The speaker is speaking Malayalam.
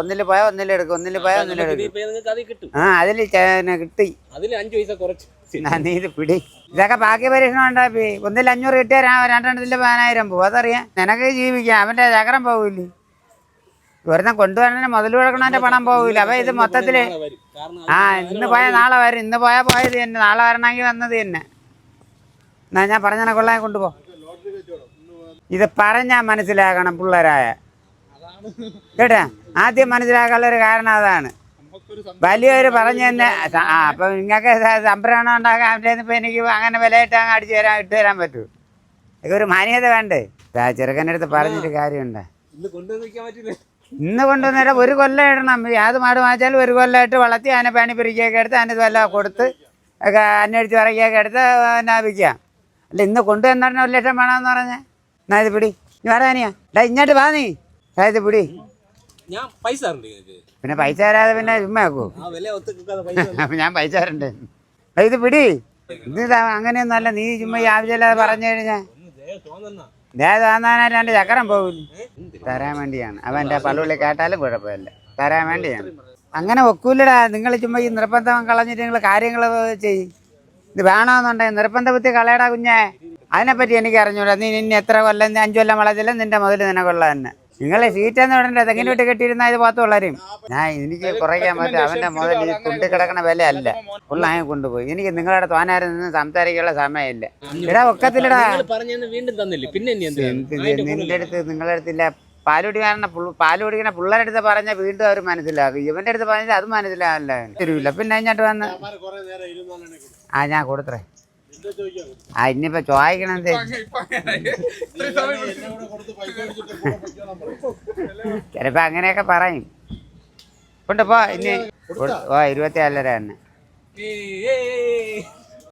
ഒന്നിൽ പോയാൽ ഒന്നിലെടുക്കും ഒന്നിൽ പോയാൽ ഒന്നിലെടുക്കും ഇപ്പൊ നിങ്ങൾക്ക് എടുക്കും ആ അതിൽ കിട്ടി. അതിൽ അഞ്ചു പൈസ കുറച്ച്. നീ ഇത് പിടി. ഇതൊക്കെ ബാക്കി പരീക്ഷണം ഉണ്ടാപ്പി ഒന്നിൽ അഞ്ഞൂറ് കിട്ടിയാൽ രണ്ടെണ്ണത്തിൽ പതിനായിരം പോകും അതറിയാം. നിനക്ക് ജീവിക്കാം. അവന്റെ ചക്രം പോകില്ലേ വെറുതെ കൊണ്ടുവരണ മുതൽ കൊടുക്കണതിന്റെ പണം പോകില്ല അപ്പൊ ഇത് മൊത്തത്തിൽ ആ ഇന്ന് പോയാൽ നാളെ വരും. ഇന്ന് പോയാൽ പോയത് തന്നെ. നാളെ വരണമെങ്കിൽ വന്നത് തന്നെ. എന്നാ ഞാൻ പറഞ്ഞ കൊള്ളാൻ കൊണ്ടുപോ. ഇത് പറഞ്ഞാ മനസ്സിലാക്കണം പിള്ളേരായ. കേട്ടാ? ആദ്യം മനസ്സിലാക്കാനുള്ള ഒരു കാരണം അതാണ്. വലിയൊരു പറഞ്ഞു തന്നെ ആ അപ്പൊ നിങ്ങൾക്ക് സംഭരണം ഉണ്ടാക്കാൻ അവന്റെ ഇപ്പൊ എനിക്ക് അങ്ങനെ വിലയിട്ട് അങ്ങ് അടിച്ചു തരാൻ ഇട്ട് തരാൻ പറ്റൂ. ഇതൊക്കെ ഒരു മാന്യത വേണ്ടേ? ചെറുക്കന്റെ അടുത്ത് പറഞ്ഞിട്ട് കാര്യമുണ്ട്. ഇന്ന് കൊണ്ടുവന്നിട്ട് ഒരു കൊല്ലം ഇടണം. യാത് മാട് വാങ്ങിച്ചാലും ഒരു കൊല്ലമായിട്ട് വളർത്തി അതിനെ പണി പിരിക്കുകയൊക്കെ എടുത്ത് അതിന് വല്ല കൊടുത്ത് ഒക്കെ അന്വേഷിച്ച് പറയുകയൊക്കെ എടുത്ത് എന്നാ വിൽക്കാം. അല്ല ഇന്ന് കൊണ്ടുവന്നിട്ട് ഒരു ലക്ഷം വേണമെന്ന് പറഞ്ഞേ. എന്നാ ഇത് പിടി. നീ പറയാനിയാ ഇങ്ങോട്ട് വാ നീ. ഇത് പിടി. ഞാൻ പൈസ പിന്നെ പൈസ തരാതെ പിന്നെ ചുമ്മാക്കൂ ഞാൻ പൈസ തരണ്ട്. ഇത് പിടി. ഇത് അങ്ങനെയൊന്നും അല്ല നീ ചുമ്മാ ആവശ്യമില്ലാതെ പറഞ്ഞു കഴിഞ്ഞാൽ വന്നാലും ചക്കരം പോകില്ല തരാൻ വേണ്ടിയാണ്. അവൻ എന്റെ പള്ളുള്ളി കേട്ടാലും കുഴപ്പമില്ല. തരാൻ വേണ്ടിയാണ്. അങ്ങനെ ഒക്കൂലടാ. നിങ്ങൾ ചുമ്മാ ഈ നിർബന്ധം കളഞ്ഞിട്ട് നിങ്ങൾ കാര്യങ്ങൾ ചെയ്യും ഇത് വേണമെന്നുണ്ടെങ്കിൽ നിർബന്ധ ബുദ്ധി കളയടാ കുഞ്ഞേ. അതിനെപ്പറ്റി എനിക്ക് അറിഞ്ഞൂടാ നീ നിന്നെ എത്ര കൊല്ലം അഞ്ചു കൊല്ലം വളച്ചില്ല നിന്റെ മുതൽ നിനക്കുള്ള തന്നെ. നിങ്ങളെ സീറ്റെന്ന് പറഞ്ഞിട്ട് എന്തെങ്കിലും വിട്ട് കെട്ടിയിരുന്ന ഇത് പാത്ത് വളരും ഞാൻ എനിക്ക് കുറയ്ക്കാൻ പറ്റും അവന്റെ മുതൽ ഈ കൊണ്ട് കിടക്കണ വില അല്ല. ഫുള്ളായി കൊണ്ടുപോയി. എനിക്ക് നിങ്ങളുടെ തോനാരും നിന്ന് സംസാരിക്കാനുള്ള സമയമില്ല. ഇടാ ഒക്കത്തിലിടാ നിന്റെ അടുത്ത് നിങ്ങളുടെ അടുത്തില്ല പാലുടിക്കാരനെ പാലുടിക്കണ പിള്ളേരുടെ അടുത്ത് പറഞ്ഞ വീണ്ടും അവർ മനസ്സിലാക്കും. ഇവന്റെ അടുത്ത് പറഞ്ഞാൽ അത് മനസ്സിലാവില്ല. തരൂല പിന്നെ അതിനായിട്ട് വന്ന് ആ ഞാൻ കൊടുത്തേ ആ ഇനിയിപ്പോ ചോദിക്കണത് ചിലപ്പോ അങ്ങനെയൊക്കെ പറയും. കൊണ്ടുപോ ഇനി. കൊടു- ഓ ഇരുപത്തി നാലര തന്നെ.